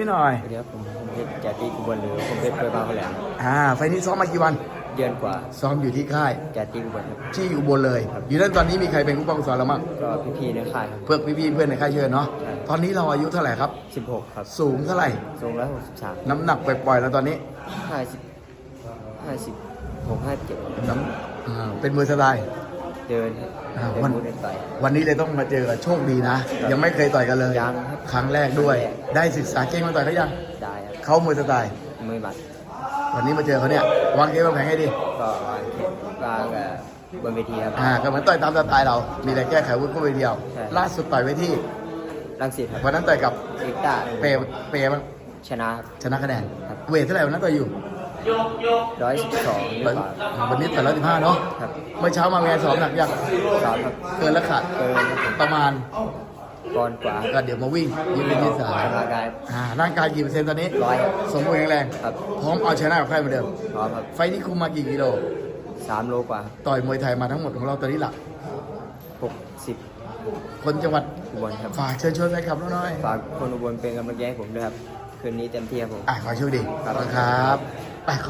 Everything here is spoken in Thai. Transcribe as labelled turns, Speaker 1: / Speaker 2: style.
Speaker 1: พี่หน่อย
Speaker 2: สวัสดีครับผมผมเพชรแจตีกุบลหรือผมเพชรเพื่อบ้านเขาแหลมครับ
Speaker 1: อ่าไฟล์นี้ซ้อมมากี่วัน
Speaker 2: เดือนกว่า
Speaker 1: ซ้อมอยู่ที่ค่าย
Speaker 2: แจตีกุบลครับ
Speaker 1: ที่อุบลเลย อยู่นั่นตอนนี้มีใครเป็นผู้ปกครองสอนเราบ้าง
Speaker 2: ก็พี่ๆในค่ายค
Speaker 1: เพื่อนพี่ๆเพื่อนในค่ายเชิญเนาะตอนนี้เราอายุเท่าไหร่ครับ
Speaker 2: รับ16 ครับ
Speaker 1: สูงเท่าไหร่
Speaker 2: สูงร้อยหกสิบสาม
Speaker 1: น้ำหนักปล่อยๆแล้วตอนนี้
Speaker 2: ห้าสิบห้าสิบหกห้าเจ็ด
Speaker 1: น้ำอ่าเป็นมือสไตล์
Speaker 2: เดิน
Speaker 1: อ่า
Speaker 2: เดิ
Speaker 1: วัน
Speaker 2: นบูเดินต่อย
Speaker 1: วันนี้เลยต้องมาเจอกับโชคดีนะ ยังไม่เคยต่อยกันเลย
Speaker 2: ยังครับ
Speaker 1: ครั้งแรกด้วย ได้ศึกษาเก่งมาต่อยเขายัง
Speaker 2: ได้ครับ
Speaker 1: เขามือสไตล์
Speaker 2: มือบัด
Speaker 1: วันนี้มาเจอเขาเนี่ยวางเกมวางแผนให้ดี
Speaker 2: ก็วางเข็มวางเอ่อบนเวทีครับ
Speaker 1: อ่าก็เหมือนต่อยตามสไตล์เรา มีแต่แก้ไขวุ้นเข้าไปเดียว
Speaker 2: ใช่
Speaker 1: ล่าสุดต่อยไว้ที่
Speaker 2: รังสิตครับ
Speaker 1: วันนั้นต่อยกับ
Speaker 2: เอกต้า
Speaker 1: เปย์เปย์บ้าง
Speaker 2: ชนะครับ
Speaker 1: ชนะคะแนน
Speaker 2: ครับ
Speaker 1: เวทเท่าไหร่วันนั้นต่อยอยู่
Speaker 2: ร้อยสิบสองหรือเปล่า
Speaker 1: วันนี้ต่อยร้อยสิบห้าเนาะ
Speaker 2: ครับ
Speaker 1: เมื่อเช้ามาเมียสอบหนักยัง
Speaker 2: สามครับ
Speaker 1: เกินแล้วขาด
Speaker 2: เกินครับผม
Speaker 1: ประมาณ
Speaker 2: ก่อนกว่า
Speaker 1: ก็เดี๋ยวมาวิ่งยืดเป็นยืดสาย
Speaker 2: ร่างกาย
Speaker 1: อ่าร่างกายกี่เปอร์เซ็นต์ตอนนี้
Speaker 2: ร้อยครับ
Speaker 1: สมบูรณ์แข็งแรง
Speaker 2: ครับ
Speaker 1: พร้อมเอาชนะกับใครเหมือนเดิม
Speaker 2: พร้อมครับ
Speaker 1: ไฟล์นี้คุมมากี่กิโล
Speaker 2: สามโลกว่า
Speaker 1: ต่อยมวยไทยมาทั้งหมดของเราตอนนี้หลัก
Speaker 2: หกสิบ
Speaker 1: คนจังหวัด
Speaker 2: อุบลครับ
Speaker 1: ฝากเชิญชวนแฟนคลับเราหน่อย
Speaker 2: ฝากคนอุบลเป็นกำลังใจให้ผมด้วยครับคืนนี้เต็มที่ครับผม
Speaker 1: อะขอโชคดีขอบคุณครับ